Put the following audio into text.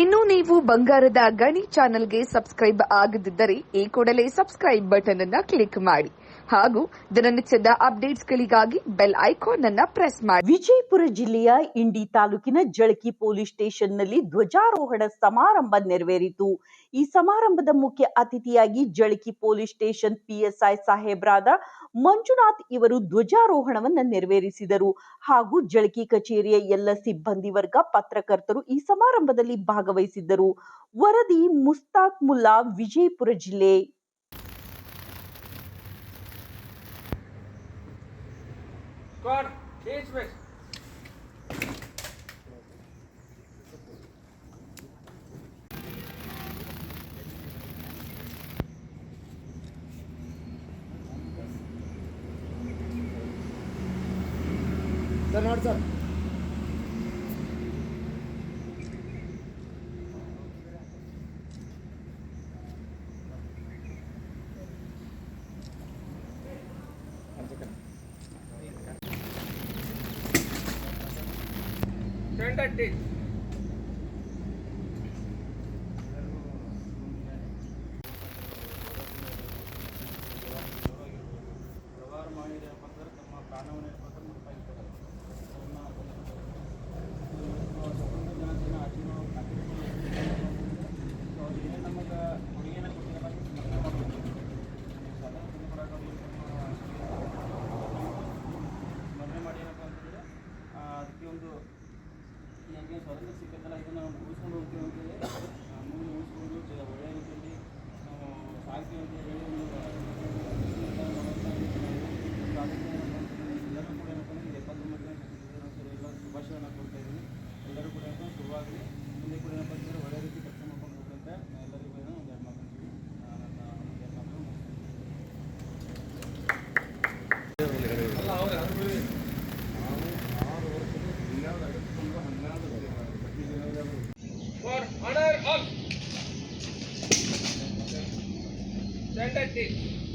ಇನ್ನು ನೀವು ಬಂಗಾರದ ಗಣಿ ಚಾನೆಲ್ಗೆ ಸಬ್ಸ್ಕ್ರೈಬ್ ಆಗದಿದ್ದರೆ ಈ ಕೂಡಲೇ ಸಬ್ಸ್ಕ್ರೈಬ್ ಬಟನ್ ಅನ್ನ ಕ್ಲಿಕ್ ಮಾಡಿ. ಹಾಗೂ ದಿನನಿತ್ಯದ ಅಪ್ಡೇಟ್ಸ್ಗಳಿಗಾಗಿ ಬೆಲ್ ಐಕಾನ್ ಅನ್ನ ಪ್ರೆಸ್ ಮಾಡಿ. ವಿಜಯಪುರ ಜಿಲ್ಲೆಯ ಇಂಡಿ ತಾಲೂಕಿನ ಜಳಕಿ ಪೊಲೀಸ್ ಸ್ಟೇಷನ್ನಲ್ಲಿ ಧ್ವಜಾರೋಹಣ ಸಮಾರಂಭ ನೆರವೇರಿತು. ಈ ಸಮಾರಂಭದ ಮುಖ್ಯ ಅತಿಥಿಯಾಗಿ ಜಳಕಿ ಪೊಲೀಸ್ ಸ್ಟೇಷನ್ ಪಿಎಸ್ಐ ಸಾಹೇಬ್ರಾದ ಮಂಜುನಾಥ್ ಇವರು ಧ್ವಜಾರೋಹಣವನ್ನು ನೆರವೇರಿಸಿದರು. ಹಾಗೂ ಜಳಕಿ ಕಚೇರಿಯ ಎಲ್ಲ ಸಿಬ್ಬಂದಿ ವರ್ಗ ಪತ್ರಕರ್ತರು ಈ ಸಮಾರಂಭದಲ್ಲಿ ಭಾಗವಹಿಸಿದ್ದರು ವರದಿ ಮುಸ್ತಾಕ್ ಮುಲ್ಲಾ ವಿಜಯಪುರ ಜಿಲ್ಲೆ Squad, change space. ಸರ್ ನೋಡಿ ಸರ್ Turn that. ಸ್ವಾತಂತ್ರ್ಯ ಸಿಕ್ಕತ್ತಲ್ಲ ಇದನ್ನು ನಾವು ಉಳಿಸ್ಕೊಂಡು ಹೋಗ್ತೀವಿ ಅಂತೇಳಿ Send a text.